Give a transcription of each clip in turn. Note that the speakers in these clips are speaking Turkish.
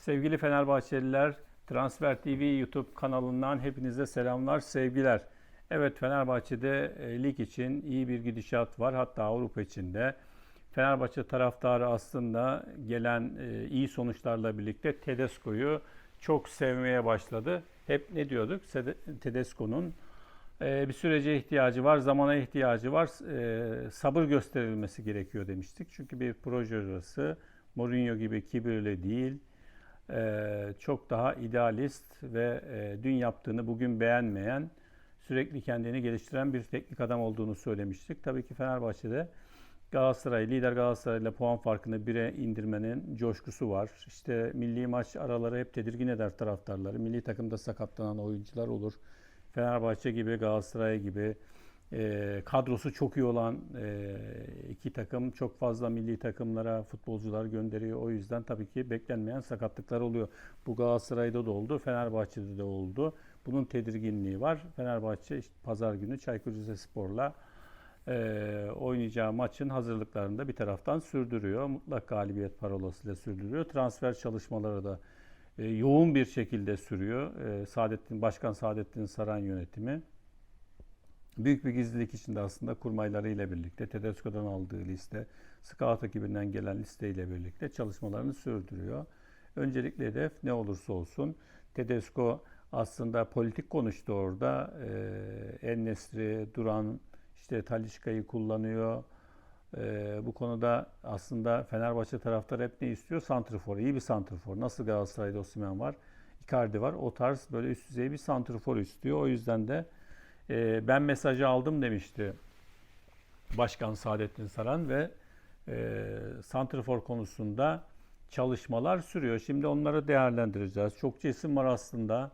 Sevgili Fenerbahçeliler, Transfer TV YouTube kanalından hepinize selamlar, sevgiler. Evet Fenerbahçe'de e, lig için iyi bir gidişat var. Hatta Avrupa için de. Fenerbahçe taraftarı aslında gelen e, iyi sonuçlarla birlikte Tedesco'yu çok sevmeye başladı. Hep ne diyorduk? Tedesco'nun e, bir sürece ihtiyacı var, zamana ihtiyacı var, e, sabır gösterilmesi gerekiyor demiştik. Çünkü bir proje hocası Mourinho gibi kibirli değil, çok daha idealist ve e, dün yaptığını bugün beğenmeyen, sürekli kendini geliştiren bir teknik adam olduğunu söylemiştik. Tabii ki Fenerbahçe'de Galatasaray, lider Galatasaray'la puan farkını bire indirmenin coşkusu var. İşte milli maç araları hep tedirgin eder taraftarları. Milli takımda sakatlanan oyuncular olur. Fenerbahçe gibi, Galatasaray gibi e, kadrosu çok iyi olan e, iki takım çok fazla milli takımlara futbolcular gönderiyor. O yüzden tabii ki beklenmeyen sakatlıklar oluyor. Bu Galatasaray'da da oldu, Fenerbahçe'de de oldu. Bunun tedirginliği var. Fenerbahçe işte pazar günü Çaykur Rizespor'la e, oynayacağı maçın hazırlıklarını da bir taraftan sürdürüyor. Mutlak galibiyet parolasıyla sürdürüyor. Transfer çalışmaları da e, yoğun bir şekilde sürüyor. E, Saadettin Başkan Saadettin Saran yönetimi. Büyük bir gizlilik içinde aslında kurmaylarıyla birlikte Tedesco'dan aldığı liste, Scout ekibinden gelen listeyle birlikte çalışmalarını sürdürüyor. Öncelikle hedef ne olursa olsun Tedesco aslında politik konuştu orada. Ee, En Nesri, Duran, işte Talişka'yı kullanıyor. Ee, bu konuda aslında Fenerbahçe taraftarı hep ne istiyor? Santrfor, iyi bir santrfor. Nasıl Galatasaray'da Osimhen var, Icardi var. O tarz böyle üst düzey bir santrfor istiyor. O yüzden de e, ben mesajı aldım demişti Başkan Saadettin Saran ve e, santrfor konusunda çalışmalar sürüyor. Şimdi onları değerlendireceğiz. Çokça isim var aslında.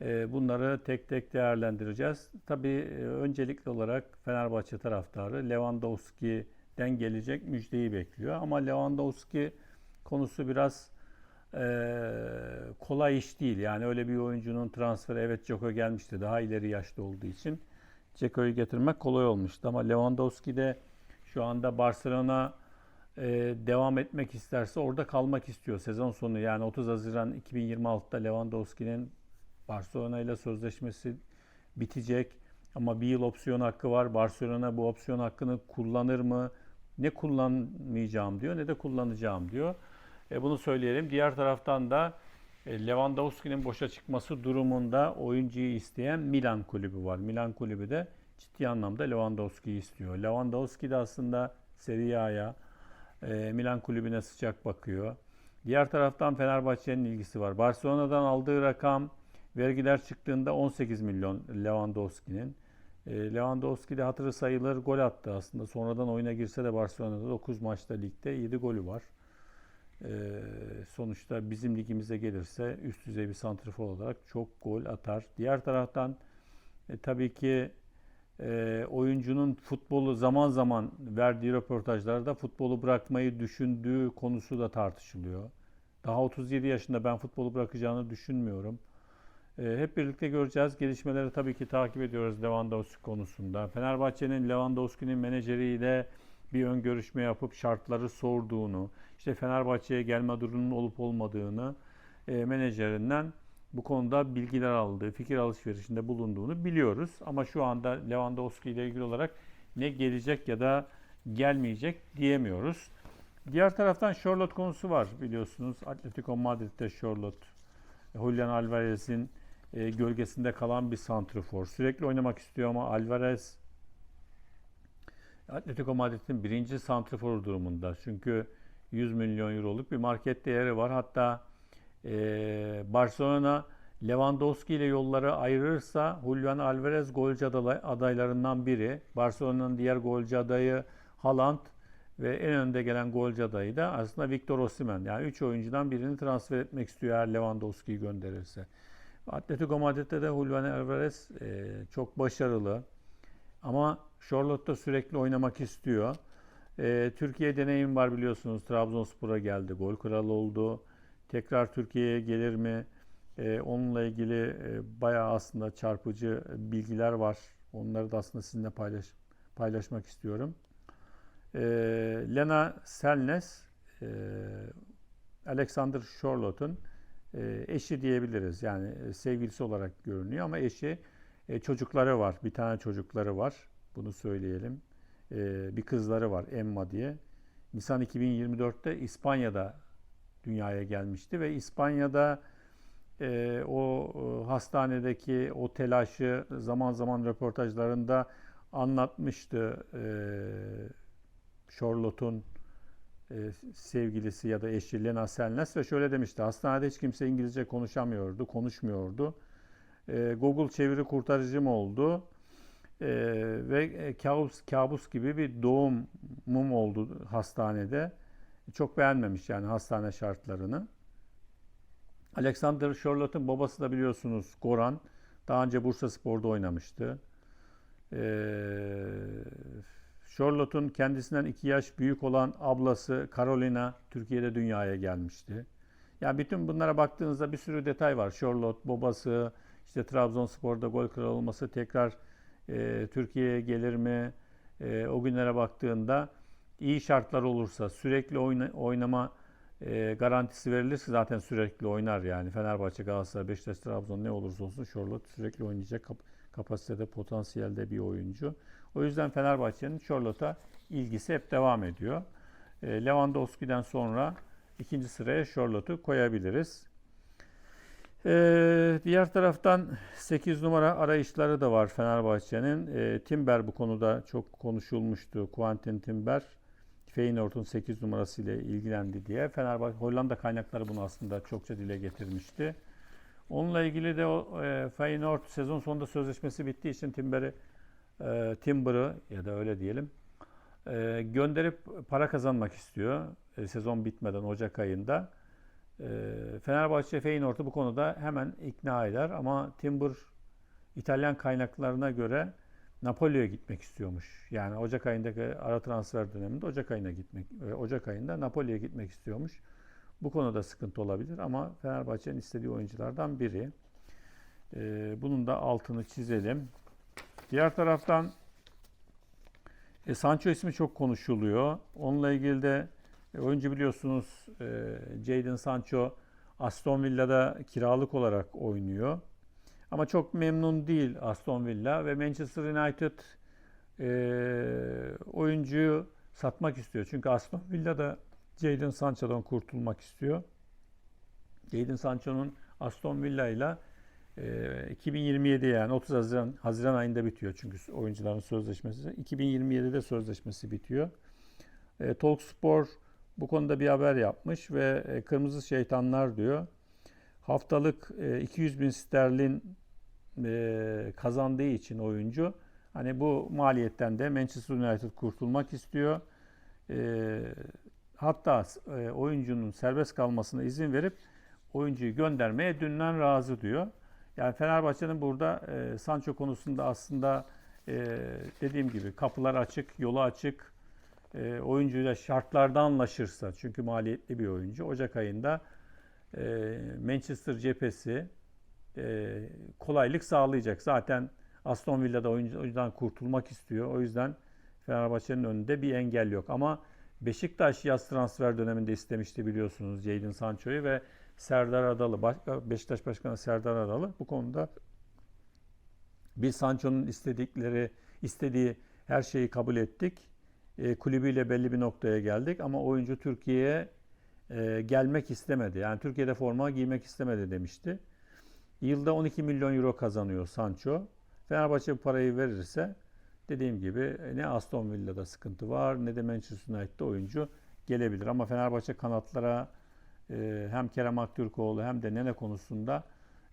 E, bunları tek tek değerlendireceğiz. Tabii e, öncelikli olarak Fenerbahçe taraftarı Lewandowski'den gelecek müjdeyi bekliyor. Ama Lewandowski konusu biraz kolay iş değil. Yani öyle bir oyuncunun transferi evet Ceko gelmişti daha ileri yaşta olduğu için. Ceko'yu getirmek kolay olmuştu ama Lewandowski de şu anda Barcelona e, devam etmek isterse orada kalmak istiyor. Sezon sonu yani 30 Haziran 2026'da Lewandowski'nin Barcelona ile sözleşmesi bitecek ama bir yıl opsiyon hakkı var. Barcelona bu opsiyon hakkını kullanır mı? Ne kullanmayacağım diyor ne de kullanacağım diyor. E, bunu söyleyelim. Diğer taraftan da e, Lewandowski'nin boşa çıkması durumunda oyuncuyu isteyen Milan kulübü var. Milan kulübü de ciddi anlamda Lewandowski'yi istiyor. Lewandowski de aslında Serie A'ya, e, Milan kulübüne sıcak bakıyor. Diğer taraftan Fenerbahçe'nin ilgisi var. Barcelona'dan aldığı rakam vergiler çıktığında 18 milyon Lewandowski'nin. E, Lewandowski de hatırı sayılır gol attı aslında. Sonradan oyuna girse de Barcelona'da 9 maçta ligde 7 golü var. Ee, sonuçta bizim ligimize gelirse üst düzey bir santrifor olarak çok gol atar. Diğer taraftan e, tabii ki e, oyuncunun futbolu zaman zaman verdiği röportajlarda futbolu bırakmayı düşündüğü konusu da tartışılıyor. Daha 37 yaşında ben futbolu bırakacağını düşünmüyorum. E, hep birlikte göreceğiz. Gelişmeleri tabii ki takip ediyoruz Lewandowski konusunda. Fenerbahçe'nin Lewandowski'nin menajeriyle bir ön görüşme yapıp şartları sorduğunu, işte Fenerbahçe'ye gelme durumunun olup olmadığını e, menajerinden bu konuda bilgiler aldığı, fikir alışverişinde bulunduğunu biliyoruz. Ama şu anda Lewandowski ile ilgili olarak ne gelecek ya da gelmeyecek diyemiyoruz. Diğer taraftan Charlotte konusu var biliyorsunuz. Atletico Madrid'de Charlotte, Julian Alvarez'in e, gölgesinde kalan bir santrfor. Sürekli oynamak istiyor ama Alvarez Atletico Madrid'in birinci santriforu durumunda. Çünkü 100 milyon euroluk bir market değeri var. Hatta e, Barcelona Lewandowski ile yolları ayırırsa Julian Alvarez golcü adaylarından biri. Barcelona'nın diğer golcü adayı Haaland ve en önde gelen golcü adayı da aslında Victor Osimhen. Yani 3 oyuncudan birini transfer etmek istiyor eğer Lewandowski'yi gönderirse. Atletico Madrid'de de Julian Alvarez e, çok başarılı. Ama Charlotte'da sürekli oynamak istiyor. Ee, Türkiye deneyim var biliyorsunuz. Trabzonspor'a geldi. Gol kralı oldu. Tekrar Türkiye'ye gelir mi? Ee, onunla ilgili e, bayağı aslında çarpıcı bilgiler var. Onları da aslında sizinle paylaş, paylaşmak istiyorum. Ee, Lena Selnes, e, Alexander Charlotte'un e, eşi diyebiliriz. Yani e, sevgilisi olarak görünüyor ama eşi e, çocukları var. Bir tane çocukları var. Bunu söyleyelim. E, bir kızları var Emma diye. Nisan 2024'te İspanya'da dünyaya gelmişti ve İspanya'da e, o e, hastanedeki o telaşı zaman zaman röportajlarında anlatmıştı. E, Charlotte'un sevgilisi ya da eşi Lena Selnes ve şöyle demişti. Hastanede hiç kimse İngilizce konuşamıyordu, konuşmuyordu. Google çeviri kurtarıcım oldu. E, ve kabus, kabus gibi bir doğumum oldu hastanede. Çok beğenmemiş yani hastane şartlarını. Alexander Charlotte'un babası da biliyorsunuz Goran. Daha önce Bursa Spor'da oynamıştı. Ee, Charlotte'un kendisinden iki yaş büyük olan ablası Carolina Türkiye'de dünyaya gelmişti. Yani bütün bunlara baktığınızda bir sürü detay var. Charlotte, babası, işte Trabzonspor'da gol kralı olması, tekrar e, Türkiye'ye gelir mi? E, o günlere baktığında iyi şartlar olursa, sürekli oyna, oynama e, garantisi verilirse zaten sürekli oynar yani. Fenerbahçe, Galatasaray, Beşiktaş, Trabzon ne olursa olsun Charlotte sürekli oynayacak kap- kapasitede, potansiyelde bir oyuncu. O yüzden Fenerbahçe'nin Charlotte'a ilgisi hep devam ediyor. E, Lewandowski'den sonra ikinci sıraya Charlotte'u koyabiliriz. E, diğer taraftan 8 numara arayışları da var Fenerbahçe'nin. E, Timber bu konuda çok konuşulmuştu. Quentin Timber. Feyenoord'un 8 numarası ile ilgilendi diye. Fenerbahçe Hollanda kaynakları bunu aslında çokça dile getirmişti. Onunla ilgili de o e, Feyenoord sezon sonunda sözleşmesi bittiği için Timber'i e, Timber'ı ya da öyle diyelim e, gönderip para kazanmak istiyor. E, sezon bitmeden Ocak ayında. E, Fenerbahçe Feyenoord'u bu konuda hemen ikna eder ama Timber İtalyan kaynaklarına göre Napoli'ye gitmek istiyormuş. Yani Ocak ayındaki ara transfer döneminde Ocak ayına gitmek, e, Ocak ayında Napoli'ye gitmek istiyormuş. Bu konuda sıkıntı olabilir ama Fenerbahçe'nin istediği oyunculardan biri. E, bunun da altını çizelim. Diğer taraftan e, Sancho ismi çok konuşuluyor. Onunla ilgili de oyuncu biliyorsunuz e, Jadon Sancho Aston Villa'da kiralık olarak oynuyor. Ama çok memnun değil Aston Villa ve Manchester United e, oyuncuyu satmak istiyor. Çünkü Aston Villa da Jadon Sancho'dan kurtulmak istiyor. Jadon Sancho'nun Aston Villa ile e, 2027 yani 30 Haziran, Haziran ayında bitiyor çünkü oyuncuların sözleşmesi. 2027'de sözleşmesi bitiyor. E, Talksport bu konuda bir haber yapmış ve e, Kırmızı Şeytanlar diyor. Haftalık e, 200 bin sterlin e, kazandığı için oyuncu hani bu maliyetten de Manchester United kurtulmak istiyor. E, hatta e, oyuncunun serbest kalmasına izin verip oyuncuyu göndermeye dünden razı diyor. Yani Fenerbahçe'nin burada e, Sancho konusunda aslında e, dediğim gibi kapılar açık, yolu açık. E, oyuncuyla şartlarda anlaşırsa çünkü maliyetli bir oyuncu. Ocak ayında e, Manchester cephesi e, kolaylık sağlayacak. Zaten Aston Villa'da oyuncudan kurtulmak istiyor. O yüzden Fenerbahçe'nin önünde bir engel yok. Ama Beşiktaş yaz transfer döneminde istemişti biliyorsunuz Jadon Sancho'yu ve Serdar Adalı, Beşiktaş Başkanı Serdar Adalı bu konuda biz Sancho'nun istedikleri, istediği her şeyi kabul ettik. E, kulübüyle belli bir noktaya geldik ama oyuncu Türkiye'ye e, gelmek istemedi. Yani Türkiye'de forma giymek istemedi demişti. Yılda 12 milyon euro kazanıyor Sancho. Fenerbahçe bu parayı verirse dediğim gibi ne Aston Villa'da sıkıntı var ne de Manchester United'da oyuncu gelebilir. Ama Fenerbahçe kanatlara e, hem Kerem Aktürkoğlu hem de Nene konusunda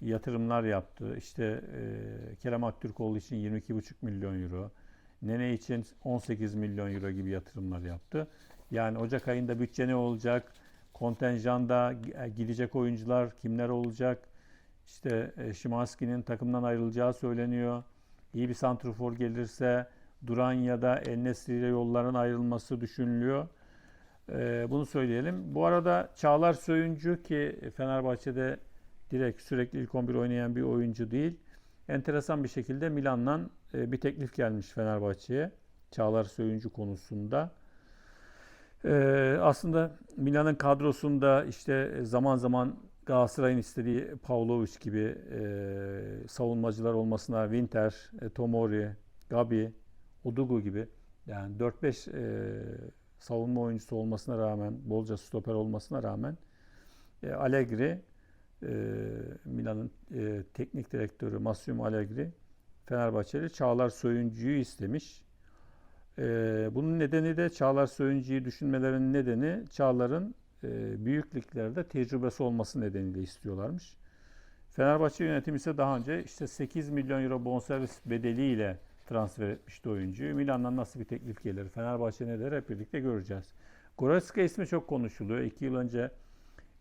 yatırımlar yaptı. İşte e, Kerem Aktürkoğlu için 22,5 milyon euro, Nene için 18 milyon euro gibi yatırımlar yaptı. Yani Ocak ayında bütçe ne olacak? Kontenjanda gidecek oyuncular kimler olacak? İşte e, Şimanski'nin takımdan ayrılacağı söyleniyor. İyi bir santrfor gelirse Duran ya da El Nesri ile yolların ayrılması düşünülüyor. Ee, bunu söyleyelim. Bu arada Çağlar Söyüncü ki Fenerbahçe'de direkt sürekli ilk 11 oynayan bir oyuncu değil. Enteresan bir şekilde Milan'dan e, bir teklif gelmiş Fenerbahçe'ye. Çağlar Söyüncü konusunda. Ee, aslında Milan'ın kadrosunda işte zaman zaman Galatasaray'ın istediği Pavlovic gibi e, savunmacılar olmasına Winter, e, Tomori, Gabi, Odugu gibi yani 4-5 e, savunma oyuncusu olmasına rağmen, bolca stoper olmasına rağmen e, Allegri, e, Milan'ın e, teknik direktörü Massimo Allegri, Fenerbahçeli Çağlar Söyüncü'yü istemiş. E, bunun nedeni de Çağlar Söyüncü'yü düşünmelerinin nedeni Çağlar'ın e, büyük liglerde tecrübesi olması nedeniyle istiyorlarmış. Fenerbahçe yönetimi ise daha önce işte 8 milyon euro bonservis bedeliyle transfer etmişti oyuncuyu. Milan'dan nasıl bir teklif gelir? Fenerbahçe ne der? Hep birlikte göreceğiz. Goretzka ismi çok konuşuluyor. İki yıl önce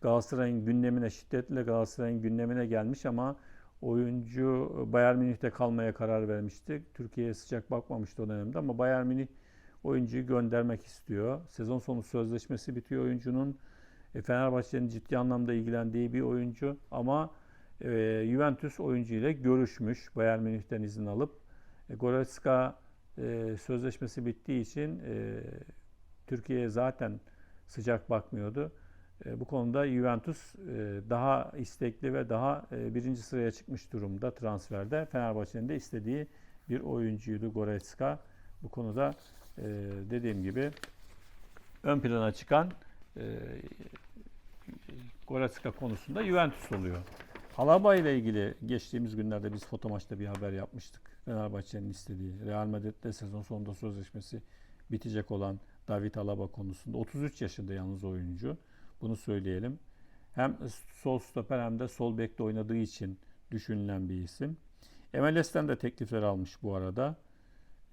Galatasaray'ın gündemine, şiddetle Galatasaray'ın gündemine gelmiş ama oyuncu Bayern Münih'te kalmaya karar vermişti. Türkiye'ye sıcak bakmamıştı o dönemde ama Bayern Münih oyuncuyu göndermek istiyor. Sezon sonu sözleşmesi bitiyor oyuncunun. E, Fenerbahçe'nin ciddi anlamda ilgilendiği bir oyuncu ama e, Juventus oyuncu ile görüşmüş. Bayern Münih'ten izin alıp e, Goretzka e, sözleşmesi bittiği için Türkiye'ye zaten sıcak bakmıyordu. E, bu konuda Juventus e, daha istekli ve daha e, birinci sıraya çıkmış durumda transferde. Fenerbahçe'nin de istediği bir oyuncuydu Goretzka. Bu konuda dediğim gibi ön plana çıkan Goretzka konusunda Juventus oluyor. Alaba ile ilgili geçtiğimiz günlerde biz foto bir haber yapmıştık. Fenerbahçe'nin istediği Real Madrid'de sezon sonunda sözleşmesi bitecek olan David Alaba konusunda 33 yaşında yalnız oyuncu. Bunu söyleyelim. Hem sol stoper hem de sol bekte oynadığı için düşünülen bir isim. MLS'ten de teklifler almış bu arada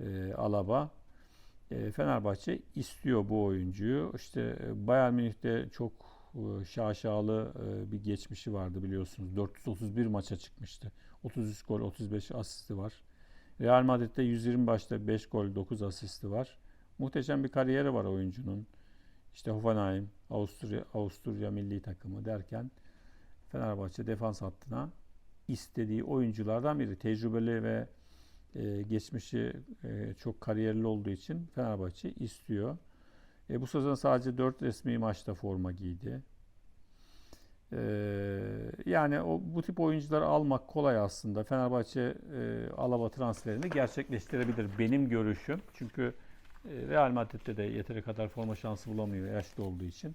e, Alaba. E, Fenerbahçe istiyor bu oyuncuyu. İşte e, Bayern Münih'te çok e, şaşalı e, bir geçmişi vardı biliyorsunuz. 431 maça çıkmıştı. 33 gol, 35 asisti var. Real Madrid'de 120 başta 5 gol, 9 asisti var. Muhteşem bir kariyeri var oyuncunun. İşte Hoffenheim, Avusturya, Avusturya milli takımı derken Fenerbahçe defans hattına istediği oyunculardan biri. Tecrübeli ve e, geçmişi e, çok kariyerli olduğu için Fenerbahçe istiyor. E, bu sezon sadece 4 resmi maçta forma giydi. E, yani o bu tip oyuncuları almak kolay aslında. Fenerbahçe e, Alaba transferini gerçekleştirebilir benim görüşüm. Çünkü Real Madrid'de de yeteri kadar forma şansı bulamıyor yaşlı olduğu için.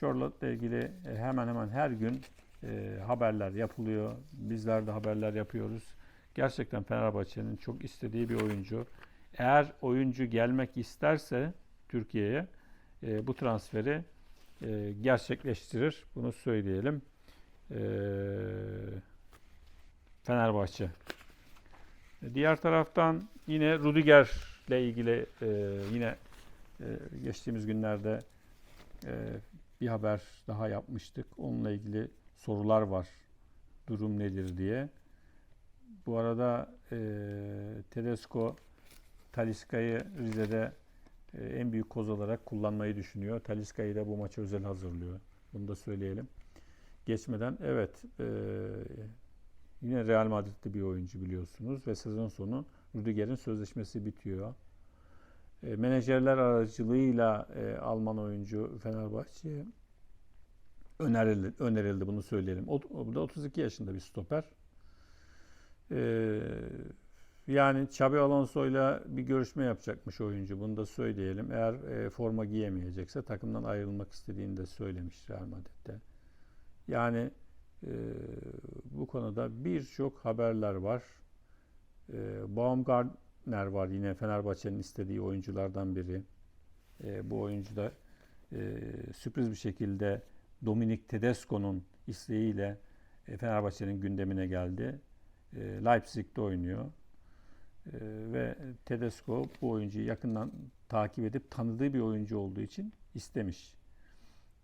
Charlotte'la ilgili e, hemen hemen her gün e, haberler yapılıyor. Bizler de haberler yapıyoruz. Gerçekten Fenerbahçe'nin çok istediği bir oyuncu. Eğer oyuncu gelmek isterse Türkiye'ye e, bu transferi e, gerçekleştirir. Bunu söyleyelim. E, Fenerbahçe. E, Diğer taraftan yine Rudiger ile ilgili e, yine e, geçtiğimiz günlerde e, bir haber daha yapmıştık. Onunla ilgili sorular var. Durum nedir diye. Bu arada e, Tedesco Taliska'yı Rize'de e, en büyük koz olarak kullanmayı düşünüyor. Taliska'yı da bu maça özel hazırlıyor. Bunu da söyleyelim. Geçmeden evet e, yine Real Madrid'de bir oyuncu biliyorsunuz ve sezon sonu Rudiger'in sözleşmesi bitiyor. E, menajerler aracılığıyla e, Alman oyuncu Fenerbahçe'ye önerildi, önerildi bunu söyleyelim. O, o da 32 yaşında bir stoper. E, yani Xabi Alonso'yla bir görüşme yapacakmış oyuncu. Bunu da söyleyelim. Eğer e, forma giyemeyecekse takımdan ayrılmak istediğini de söylemiş Real Madrid'de. Yani e, bu konuda birçok haberler var. E, Baumgartner var yine Fenerbahçe'nin istediği oyunculardan biri. E, bu oyuncu da e, sürpriz bir şekilde Dominik Tedesco'nun isteğiyle e, Fenerbahçe'nin gündemine geldi. E, Leipzig'te oynuyor. E, ve Tedesco bu oyuncuyu yakından takip edip tanıdığı bir oyuncu olduğu için istemiş.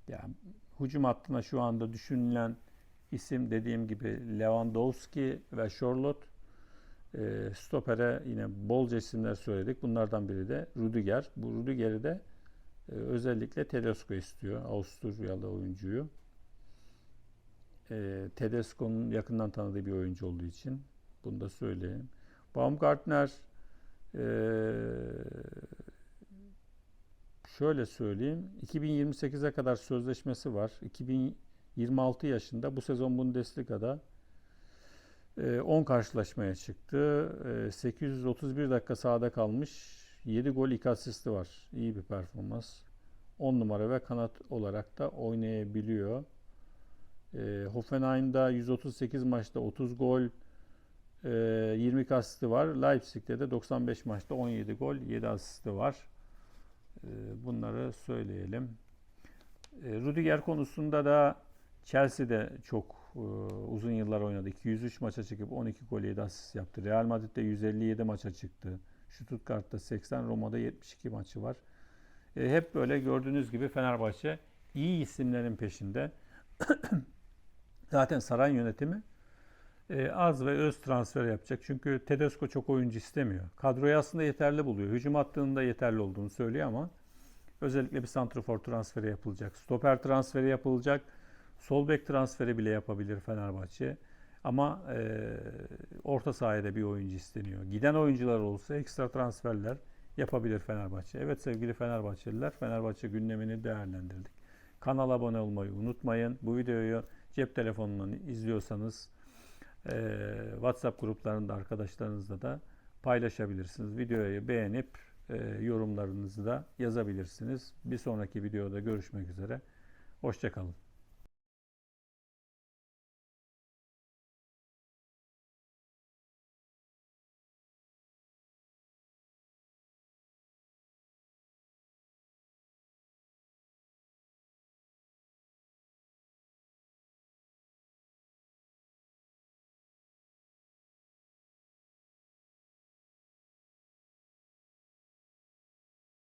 Yani hücum hattına şu anda düşünülen isim dediğim gibi Lewandowski ve Charlotte. E, stopere yine bolca isimler söyledik. Bunlardan biri de Rudiger. Bu Rudiger'i de e, özellikle Tedesco istiyor. Avusturyalı oyuncuyu. E, Tedesco'nun yakından tanıdığı bir oyuncu olduğu için bunu da söyleyeyim. Baumgartner e, şöyle söyleyeyim. 2028'e kadar sözleşmesi var. 26 yaşında. Bu sezon Bundesliga'da 10 karşılaşmaya çıktı. E, 831 dakika sahada kalmış. 7 gol 2 asisti var. İyi bir performans. 10 numara ve kanat olarak da oynayabiliyor. E, Hoffenheim'da 138 maçta 30 gol, e, 20 asisti var. Leipzig'te de 95 maçta 17 gol, 7 asisti var. E, bunları söyleyelim. E, Rudiger konusunda da Chelsea'de çok uzun yıllar oynadı. 203 maça çıkıp 12 gol 7 asist yaptı. Real Madrid'de 157 maça çıktı. Stuttgart'ta 80, Roma'da 72 maçı var. E, hep böyle gördüğünüz gibi Fenerbahçe iyi isimlerin peşinde. Zaten saray yönetimi e, az ve öz transfer yapacak. Çünkü Tedesco çok oyuncu istemiyor. Kadroyu aslında yeterli buluyor. Hücum hattında yeterli olduğunu söylüyor ama özellikle bir santrafor transferi yapılacak. Stoper transferi yapılacak. Sol bek transferi bile yapabilir Fenerbahçe. Ama e, orta sahada bir oyuncu isteniyor. Giden oyuncular olsa ekstra transferler yapabilir Fenerbahçe. Evet sevgili Fenerbahçeliler, Fenerbahçe gündemini değerlendirdik. Kanala abone olmayı unutmayın. Bu videoyu cep telefonundan izliyorsanız e, WhatsApp gruplarında arkadaşlarınızla da paylaşabilirsiniz. Videoyu beğenip e, yorumlarınızı da yazabilirsiniz. Bir sonraki videoda görüşmek üzere. Hoşçakalın.